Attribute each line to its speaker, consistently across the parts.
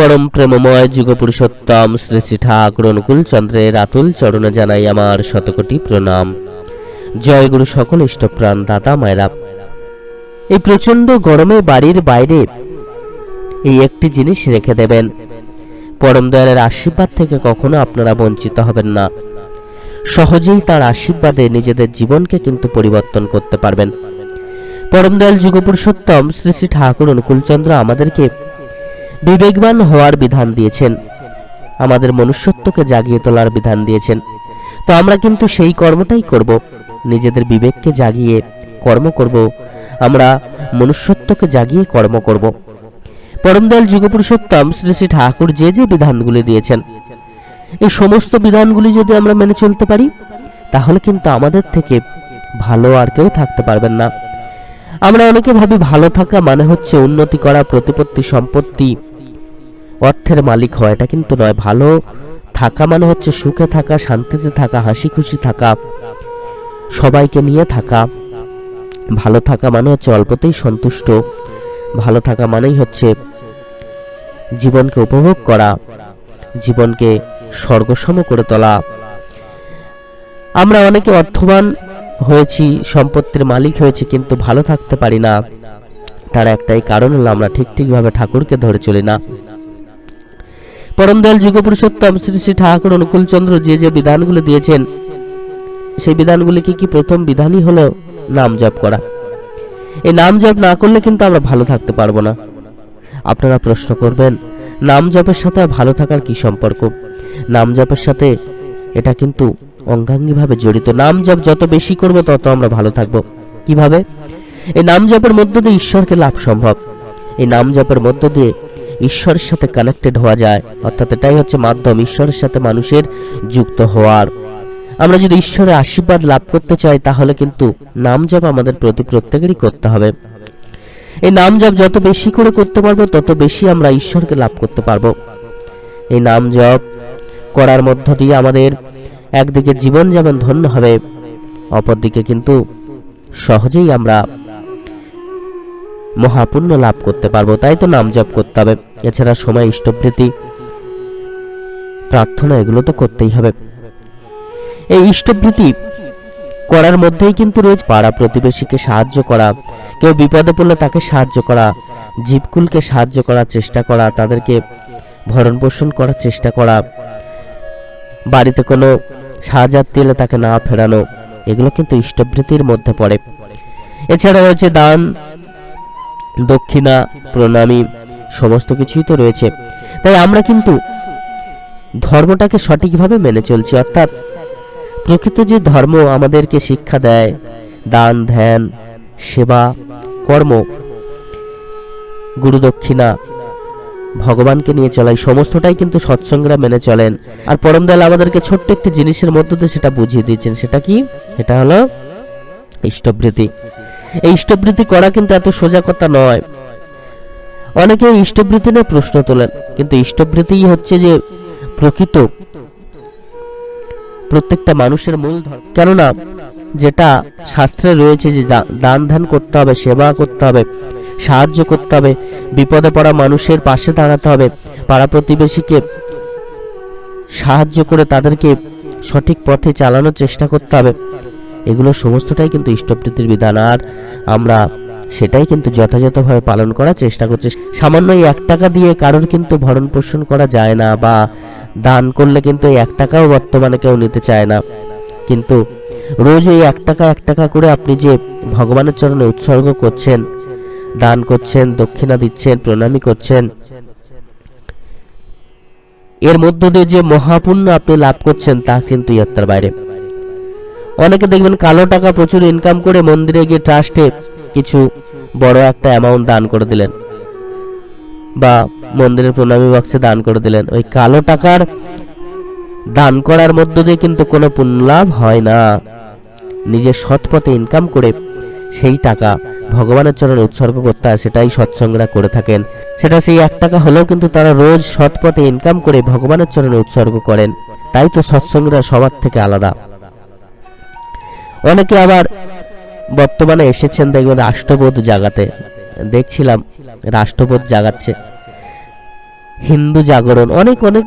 Speaker 1: পরম প্রেমময় যুগপুরুষোত্তম শ্রী শ্রী ঠাকুর অনুকূল চন্দ্রের আতুল চরণে জানাই আমার শতকোটি প্রণাম। জয় গুরু সকল ইষ্টপ্রাণ দাদা মায়েরা। এই প্রচণ্ড গরমে বাড়ির বাইরে এই একটি জিনিস রেখে দেবেন। পরম দয়ালের আশীর্বাদ থেকে কখনো আপনারা বঞ্চিত হবেন না। সহজেই তার আশীর্বাদে নিজেদের জীবনকে কিন্তু পরিবর্তন করতে পারবেন। পরম দয়াল যুগপুরুষোত্তম শ্রী শ্রী ঠাকুর অনুকূলচন্দ্র আমাদেরকে বিবেকবান হওয়ার বিধান দিয়েছেন। আমাদের মনুষ্যত্বকে জাগিয়ে তোলার বিধান দিয়েছেন। তো আমরা কিন্তু সেই কর্মটাই করব। নিজেদের বিবেককে জাগিয়ে কর্ম করব। আমরা মনুষ্যত্বকে জাগিয়ে কর্ম করব। পরমদয়াল যুগপুরুষোত্তম শ্রী শ্রী ঠাকুর যে যে বিধানগুলি দিয়েছেন, এই সমস্ত বিধানগুলি যদি আমরা মেনে চলতে পারি, তাহলে কিন্তু আমাদের থেকে ভালো আর কেউ থাকতে পারবেন না। আমরা অনেকে ভাবি ভালো থাকা মানে হচ্ছে উন্নতি করা, প্রতিপত্তি, সম্পত্তি অর্থের মালিক হয়, এটা কিন্তু নয়। ভালো থাকা মানে হচ্ছে সুখে থাকা, শান্তিতে থাকা হাসি খুশি থাকা, সবাইকে নিয়ে থাকা। ভালো থাকা মানে হচ্ছে অল্পতেই সন্তুষ্ট। ভালো থাকা মানেই হচ্ছে জীবনকে উপভোগ করা, জীবনকে স্বর্গসম করে তোলা। আমরা অনেকে অর্থবান হয়েছি, সম্পত্তির মালিক হয়েছি, কিন্তু ভালো থাকতে পারি না। তার একটাই কারণ হলো আমরা ঠিক ঠিকভাবে ঠাকুরকে ধরে চলি না। পরম দয়াল যুগপুরুষোত্তম শ্রী শ্রী ঠাকুর অনুকূলচন্দ্র যে যে বিধানগুলো দিয়েছেন, সেই বিধানগুলি কি কি প্রথম বিধানই হলো নাম জপ করা? এই নাম জপ না করলে কিন্তু আমরা ভালো থাকতে পারব না। আপনারা প্রশ্ন করবেন, নাম জপের সাথে ভালো থাকার কি সম্পর্ক? নাম জপের সাথে এটা কিন্তু অঙ্গাঙ্গিভাবে জড়িত। নাম জপ যত বেশি করব তত আমরা ভালো থাকব। কীভাবে? এই নাম জপের মধ্য দিয়ে ঈশ্বরকে লাভ সম্ভব। এই নাম জপের মধ্য দিয়ে ঈশ্বরের সাথে কানেক্টেড হওয়া যায়। অর্থাৎ এটাই হচ্ছে মাধ্যম, ঈশ্বরের সাথে মানুষের যুক্ত হওয়ার। আমরা যদি ঈশ্বরের আশীর্বাদ লাভ করতে চাই, তাহলে কিন্তু নাম জপ আমাদের প্রতি প্রত্যেকেরই করতে হবে। এই নাম জপ যত বেশি করে করতে পারব, তত বেশি আমরা ঈশ্বরকে লাভ করতে পারব। এই নাম জপ করার মধ্য দিয়ে আমাদের একদিকে জীবন যেমন ধন্য হবে, অপরদিকে কিন্তু সহজেই আমরা মহাপুণ্য লাভ করতে পারব, তাই তো নাম জপ করতে হবে। এছাড়া সময় ইষ্টবৃত্তি প্রার্থনা, এগুলো তো করতেই হবে। এই ইষ্টবৃত্তি করার মধ্যেই কিন্তু রয়েছে পাড়া প্রতিবেশীকে সাহায্য করা, কেউ বিপদে পড়লে তাকে সাহায্য করা, জীবকুলকে সাহায্য করার চেষ্টা করা, তাদেরকে ভরণ পোষণ করার চেষ্টা করা, বাড়িতে কোনো সাহায্যার্থী এলে তাকে না ফেরানো, এগুলো কিন্তু ইষ্টবৃত্তির মধ্যে পড়ে। এছাড়া রয়েছে দান দক্ষিণা, প্রণামী, সমস্ত কিছুই তো রয়েছে। তাই আমরা কিন্তু ধর্মটাকে সঠিকভাবে মেনে চলছি, অর্থাৎ প্রকৃত যে ধর্ম আমাদেরকে শিক্ষা দেয়, দান, ধ্যান, সেবা, কর্ম, গুরুদক্ষিণা, ভগবানকে নিয়ে চলাই সমস্তটাই কিন্তু সৎসঙ্গরা মেনে চলেন। আর পরমদয়াল আমাদেরকে ছোট্ট একটি জিনিসের মধ্য দিয়ে সেটা বুঝিয়ে দিয়েছেন, সেটা কি? এটা হলো ইষ্টবৃত্তি। এই ইষ্টবৃত্তি করা কিন্তু এত সোজা কথা নয়। অনেকে ইষ্টবৃত্তি নিয়ে প্রশ্ন তোলেন, কিন্তু ইষ্টবৃত্তিই হচ্ছে যে প্রকৃত। প্রত্যেকটা মানুষের মূল ধর্ম। কেননা, যেটা শাস্ত্রে রয়েছে যে দান ধ্যান করতে হবে, সেবা করতে হবে, সাহায্য করতে হবে, বিপদে পড়া মানুষের পাশে দাঁড়াতে হবে, পাড়া প্রতিবেশীকে সাহায্য করে তাদেরকে সঠিক পথে চালানোর চেষ্টা করতে হবে। এগুলো সমস্তটাই কিন্তু ইষ্টপ্রীতির বিধান, আর আমরা সেটাই কিন্তু যথাযথভাবে পালন করার চেষ্টা করছি। সামান্য এক টাকা দিয়ে কারোর কিন্তু ভরণ পোষণ করা যায় না, বা দান করলে কিন্তু এই এক টাকাও বর্তমানে কেউ নিতে চায় না। কিন্তু রোজ এই এক টাকা এক টাকা করে আপনি যে ভগবানের চরণে উৎসর্গ করছেন, দান করছেন, দক্ষিণা দিচ্ছেন, প্রণামী করছেন, এর মধ্য দিয়ে যে মহাপুণ্য আপনি লাভ করছেন, তা কিন্তু ইয়ত্তার বাইরে। অনেকে দেখবেন কালো টাকা প্রচুর ইনকাম করে মন্দিরে গিয়ে ট্রাস্টে কিছু বড় একটা অ্যামাউন্ট দান করে দিলেন। বা মন্দিরের প্রণামী বক্সে দান করে দিলেন। ওই কালো টাকার দান করার মধ্য দিয়ে কিন্তু কোনো পুণ্য লাভ হয় না। নিজের সৎ পথে ইনকাম করে সেই টাকা ভগবানের চরণে উৎসর্গ করতে হয়, সেটাই সৎসঙ্গরা করে থাকেন। সেটা সেই এক টাকা হলেও কিন্তু তারা রোজ সৎ পথে ইনকাম করে ভগবানের চরণে উৎসর্গ করেন। তাই তো সৎসঙ্গরা সবার থেকে আলাদা। অনেকে আবার বর্তমানে এসেছেন দেখবেন রাষ্ট্রবোধ জাগাতে। দেখছিলাম রাষ্ট্রবোধ জাগাচ্ছে। হিন্দু জাগরণ, অনেক অনেক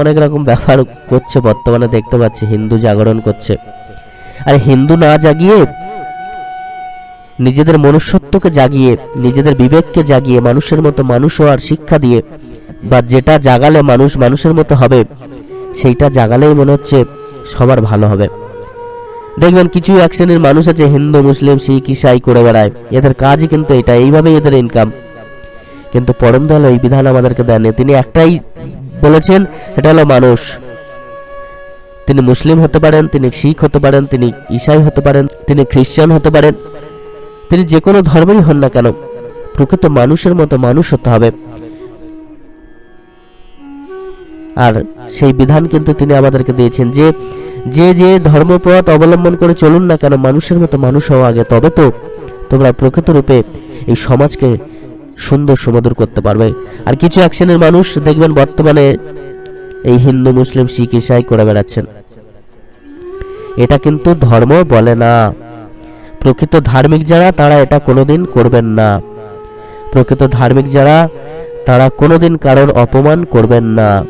Speaker 1: অনেক রকম ব্যাপার করছে বর্তমানে দেখতে পাচ্ছি, হিন্দু জাগরণ করছে। আর হিন্দু না জাগিয়ে নিজেদের মনুষ্যত্বকে জাগিয়ে, নিজেদের বিবেককে জাগিয়ে, মানুষের মতো মানুষ হওয়ার শিক্ষা দিয়ে বা যেটা জাগালে মানুষ মানুষের মতো হবে, সেইটা জাগালেই মনে হচ্ছে সবার ভালো হবে। দেখবেন কিছু এক শ্রেণির মানুষ আছে, হিন্দু, মুসলিম, শিখ, ইসাই করে বেড়ায়। এদের কাজই কিন্তু এটা এইভাবেই এদের ইনকাম কিন্তু পরম দয়াল ওই বিধান আমাদেরকে দেননি। তিনি একটাই বলেছেন এটা হলো মানুষ। তিনি মুসলিম হতে পারেন, তিনি শিখ হতে পারেন, তিনি ইসাই হতে পারেন, তিনি খ্রিস্টান হতে পারেন। তিনি যে কোনো ধর্মেরই হন না কেন, প্রকৃত মানুষের মতো মানুষ হতে হবে। আর সেই বিধান কিন্তু তিনি আমাদেরকে দিয়েছেন যে যে যে ধর্মপথ অবলম্বন করে চলুন না কেন, মানুষের মতো মানুষ হওয়া আগে, তবে তো তোমরা প্রকৃত রূপে এই সমাজকে সুন্দর সুমধুর করতে পারবে। আর কিছু অ্যাকশনের মানুষ দেখবেন বর্তমানে এই হিন্দু, মুসলিম, শিখ, ইসাই করে বেড়াচ্ছেন। এটা কিন্তু ধর্ম বলে না। প্রকৃত ধার্মিক যারা, তারা এটা কোনোদিন করবেন না। প্রকৃত ধার্মিক যারা, তারা কোনোদিন কারোর অপমান করবেন না।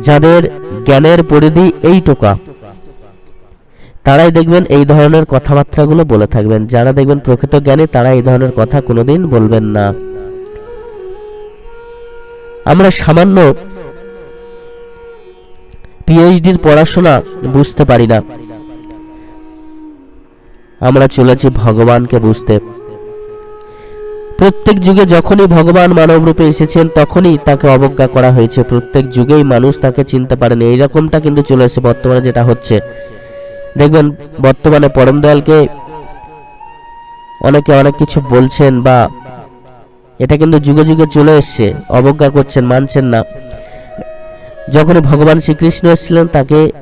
Speaker 1: যাদের জ্ঞানের পরিধি এইটুকা। তারাই দেখবেন এই ধরনের কথাবার্তাগুলো বলে থাকবেন। যারা দেখবেন প্রকৃত জ্ঞানী, তারা এই ধরনের কথা কোনোদিন বলবেন না। আমরা সামান্য পিএইচডির পড়াশোনা বুঝতে পারি না। আমরা চলেছি ভগবানকে বুঝতে। প্রত্যেক যুগে যখনই ভগবান মানব রূপে এসেছেন, তখনই তাকে অবজ্ঞা করা হয়েছে। প্রত্যেক যুগেই মানুষ তাকে চিনতে পারেনি এইরকমটা কিন্তু চলে এসে বর্তমানে যেটা হচ্ছে। দেখবেন, বর্তমানে পরম দয়ালকে অনেকে অনেক কিছু বলছেন বা এটা কিন্তু যুগে যুগে চলে এসছে। অবজ্ঞা করছেন, মানছেন না। যখনই ভগবান শ্রীকৃষ্ণ এসেছিলেন, তাকে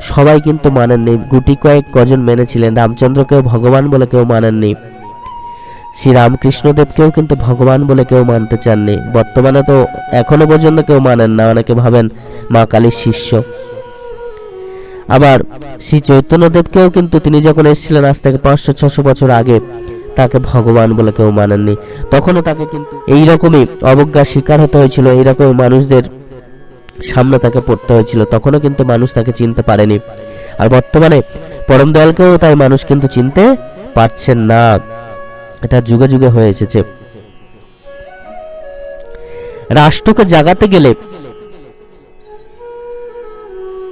Speaker 1: সবাই কিন্তু মানেননি। গুটি কয়েক কজন মেনেছিলেন। রামচন্দ্রকেও ভগবান বলে কেউ মানেননি। শ্রী রামকৃষ্ণদেবকেও কিন্তু ভগবান বলে কেউ মানতে চাননি। বর্তমানে তো এখনও পর্যন্ত কেউ মানেন না, অনেকে ভাবেন মা কালীর শিষ্য। আবার শ্রী চৈতন্যদেবকেও কিন্তু তিনি যখন এসেছিলেন আজ থেকে পাঁচশো, ছশো বছর আগে, তাকে ভগবান বলে কেউ মানেননি। তখনও তাকে কিন্তু এই রকমই অবজ্ঞার শিকার হতে হয়েছিল এইরকম মানুষদের সামনে তাকে পড়তে হয়েছিল। তখনও কিন্তু মানুষ তাকে চিনতে পারেনি। আর বর্তমানে পরম দয়ালকেও তাই মানুষ কিন্তু চিনতে পারছেন না। এটা যুগে যুগে হয়ে এসেছে। রাষ্ট্রকে জাগাতে গেলে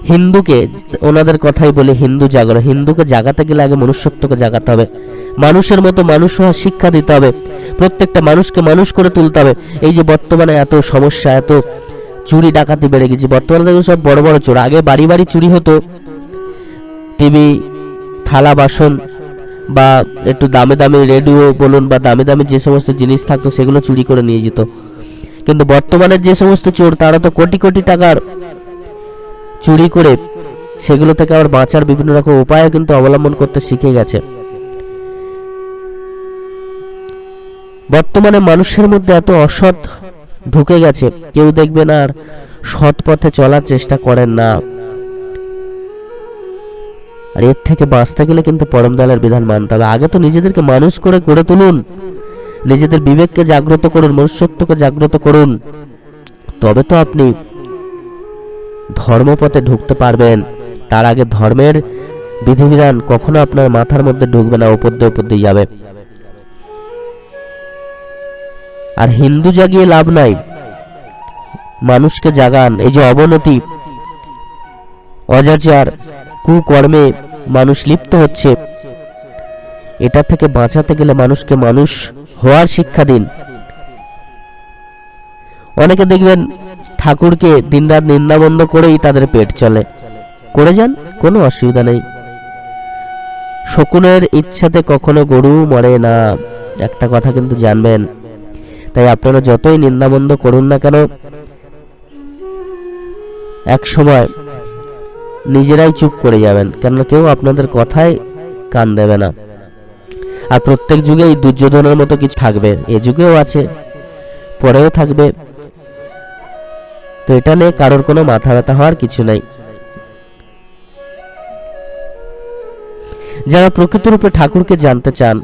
Speaker 1: হিন্দুকে, ওনাদের কথাই বলে, হিন্দু জাগরণ। হিন্দুকে জাগাতে গেলে আগে মনুষ্যত্বকে জাগাতে হবে। মানুষের মতো মানুষ হওয়ার শিক্ষা দিতে হবে। প্রত্যেকটা মানুষকে মানুষ করে তুলতে হবে। এই যে বর্তমানে এত সমস্যা, এত চুরি, ডাকাতি বেড়ে গেছে। বর্তমানে দেখো সব বড় বড় চোর। আগে বাড়ি বাড়ি চুরি হতো। টিভি, থালা, বাসন বা একটু দামে দামে রেডিও বলুন বা দামে দামে যে সমস্ত জিনিস থাকতো সেগুলো চুরি করে নিয়ে যেত। কিন্তু বর্তমানে যে সমস্ত চোর, তারা তো কোটি কোটি টাকার চুরি করে সেগুলো থেকে আবার বাঁচার বিভিন্ন রকম উপায়ও কিন্তু অবলম্বন করতে শিখে গেছে। বর্তমানে মানুষের মধ্যে এত অসৎ ঢুকে গেছে, কেউ দেখবেন আর সৎ পথে চলার চেষ্টা করেন না। আর এর থেকে বাঁচতে গেলে কিন্তু পরম দয়ালের বিধান মানতে হবে। আগে তো নিজেদেরকে মানুষ করে গড়ে তুলুন। নিজেদের বিবেককে জাগ্রত করুন, মনুষ্যত্বকে জাগ্রত করুন। তবে তো আপনি ধর্মপথে ঢুকতে পারবেন। তার আগে ধর্মের বিধিবিধান কখনো আপনার মাথার মধ্যে ঢুকবে না, উপর দিয়ে উপর দিয়ে যাবে। আর হিন্দু জাগিয়ে লাভ নাই। মানুষকে জাগান। এই যে অবনতি, অজাচার, কুকর্মে মানুষ লিপ্ত হচ্ছে। এটা থেকে বাঁচাতে গেলে মানুষকে মানুষ হওয়ার শিক্ষা দিন। অনেকে দেখবেন ঠাকুরকে দিনরাত নিন্দাবন্ধ করেই তাদের পেট চলে। করে যান, কোনো অসুবিধা নেই। শকুনের ইচ্ছাতে কখনো গরু মরে না, একটা কথা কিন্তু জানবেন। তাই আপনারা যতই নিন্দাবন্ধ করুন না কেন, এক সময় নিজেরাই চুপ করে যাবেন, কেননা কেউ আপনাদের কথায় কান দেবে না। আর প্রত্যেক যুগেই দুর্যোধনের মতো কিছু থাকবে, এ যুগেও আছে, পরেও থাকবে। তো এটা নিয়ে কারোর কোনো মাথা ব্যথা হওয়ার কিছু নাই। যারা প্রকৃতরূপে ঠাকুরকে জানতে চান,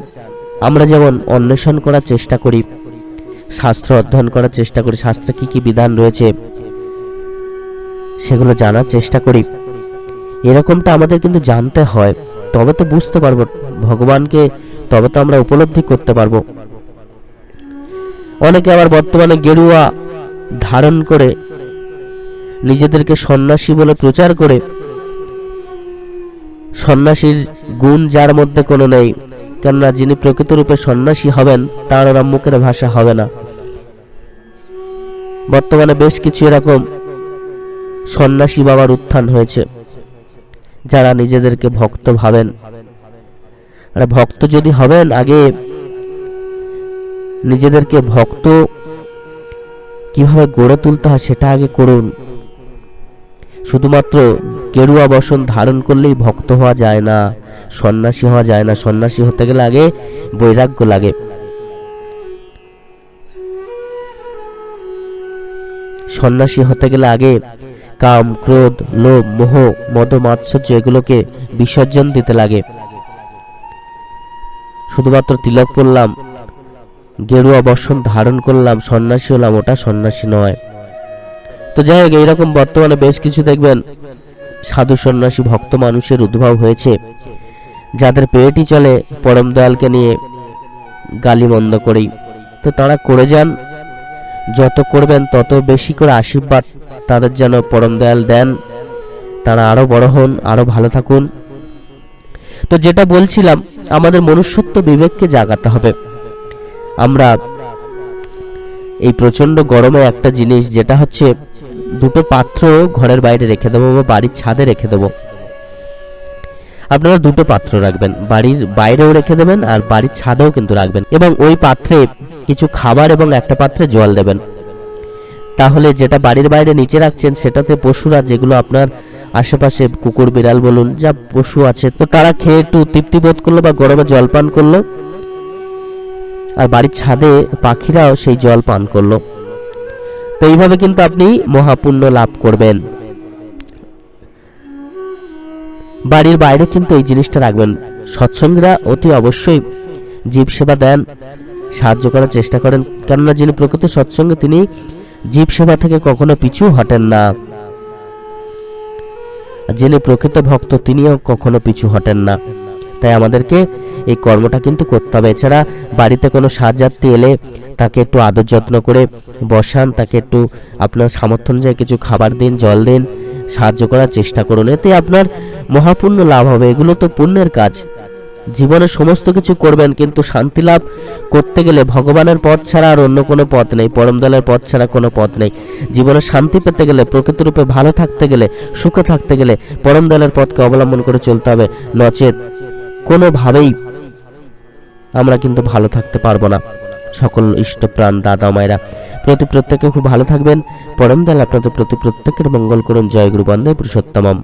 Speaker 1: আমরা যেমন অন্বেষণ করার চেষ্টা করি, শাস্ত্র অধ্যয়ন করার চেষ্টা করি, শাস্ত্রে কি কি বিধান রয়েছে, সেগুলো জানার চেষ্টা করি। এরকমটা আমাদের কিন্তু জানতে হয়। তবে তো বুঝতে পারব, ভগবানকে তবে তো আমরা উপলব্ধি করতে পারব। অনেকে আবার বর্তমানে গেরুয়া ধারণ করে, নিজেদেরকে সন্ন্যাসী বলে প্রচার করে। সন্ন্যাসীর গুণ যার মধ্যে কোনো নেই, কেননা যিনি প্রকৃত রূপে সন্ন্যাসী হবেন, তার ওরা মুখের ভাষা হবে না। বর্তমানে বেশ কিছু এরকম সন্ন্যাসী বাবার উত্থান হয়েছে। যারা নিজেদেরকে ভক্ত ভাবেন। ভক্ত যদি হবেন, আগে নিজেদেরকে ভক্ত কীভাবে গড়ে তুলতে হয় সেটা আগে করুন। শুধুমাত্র গেরুয়া বসন ধারণ করলেই ভক্ত হওয়া যায় না, সন্ন্যাসী হওয়া যায় না। সন্ন্যাসী হতে গেলে আগে বৈরাগ্য লাগে। সন্ন্যাসী হতে গেলে আগে কাম, ক্রোধ, লোভ, মোহ মদ মাৎসর্য এগুলোকে বিসর্জন দিতে লাগে। শুধুমাত্র তিলক পড়লাম গেরুয়া বসন ধারণ করলাম, সন্ন্যাসী হলাম, ওটা সন্ন্যাসী নয়। তো যাই হোক, এইরকম বর্তমানে বেশ কিছু দেখবেন, সাধু সন্ন্যাসী, ভক্ত মানুষের উদ্ভব হয়েছে, যাদের পেটই চলে পরম দয়ালকে নিয়ে গালি মন্দ করেই। তো তারা করে যান যত করবেন, তত বেশি করে আশীর্বাদ তাদের যেন পরম দয়াল দেন। তারা আরও বড় হন, আরও ভালো থাকুন। তো যেটা বলছিলাম, আমাদের মনুষ্যত্ব বিবেককে জাগাতে হবে। আমরা এই প্রচণ্ড গরমে একটা জিনিস, যেটা হচ্ছে দুটো পাত্র ঘরের বাইরে রেখে দেবো বা বাড়ির ছাদে রেখে দেবো। আপনারা দুটো পাত্র রাখবেন। বাড়ির বাইরেও রেখে দেবেন আর বাড়ির ছাদেও কিন্তু রাখবেন এবং ওই পাত্রে কিছু খাবার এবং একটা পাত্রে জল দেবেন। তাহলে যেটা বাড়ির বাইরে নিচে রাখছেন, সেটাতে পশুরা যেগুলো আপনার আশেপাশে কুকুর, বিড়াল বলুন, যা পশু আছে, তো তারা খেয়ে একটু তৃপ্তি বোধ করল বা গরমে জল পান করল। আর বাড়ির ছাদে পাখিরাও সেই জল পান করল। তো এইভাবে কিন্তু আপনি মহাপুণ্য লাভ করবেন। বাড়ির বাইরে কিন্তু এই জিনিসটা রাখবেন। সৎসঙ্গীরা অতি অবশ্যই জীব সেবা দেন, সাহায্য করার চেষ্টা করেন। কেননা যিনি প্রকৃত সৎসঙ্গে, তিনি জীব সেবা থেকে কখনো পিছু হটেন না। যিনি প্রকৃত ভক্ত, তিনিও কখনো পিছু হটেন না। তাই আমাদেরকে এই কর্মটা কিন্তু করতে হবে। এছাড়া বাড়িতে কোনো সাহায্যার্থী এলে তাকে একটু আদর যত্ন করে বসান, তাকে একটু আপনার সামর্থ্য অনুযায়ী কিছু খাবার দিন, জল দিন। সাহায্য করার চেষ্টা করুন এতে আপনার মহাপুণ্য লাভ হবে। এগুলো তো পুণ্যের কাজ। জীবনে সমস্ত কিছু করবেন, কিন্তু শান্তি লাভ করতে গেলে ভগবানের পথ ছাড়া আর অন্য কোনো পথ নেই পরমদলের পথ ছাড়া কোনো পথ নেই। জীবনে শান্তি পেতে গেলে প্রকৃতরূপে ভালো থাকতে গেলে, সুখে থাকতে গেলে পরমদলের পথকে অবলম্বন করে চলতে হবে। নচেত কোনোভাবেই আমরা কিন্তু ভালো থাকতে পারব না। সকল ইষ্টপ্রাণ দাদা মায়েরা। প্রতি প্রত্যেকে খুব ভালো থাকবেন। পরম দয়াল আপনাদের প্রতি প্রত্যেকের মঙ্গল করুন। জয় গুরু বন্দে পুরুষোত্তমম।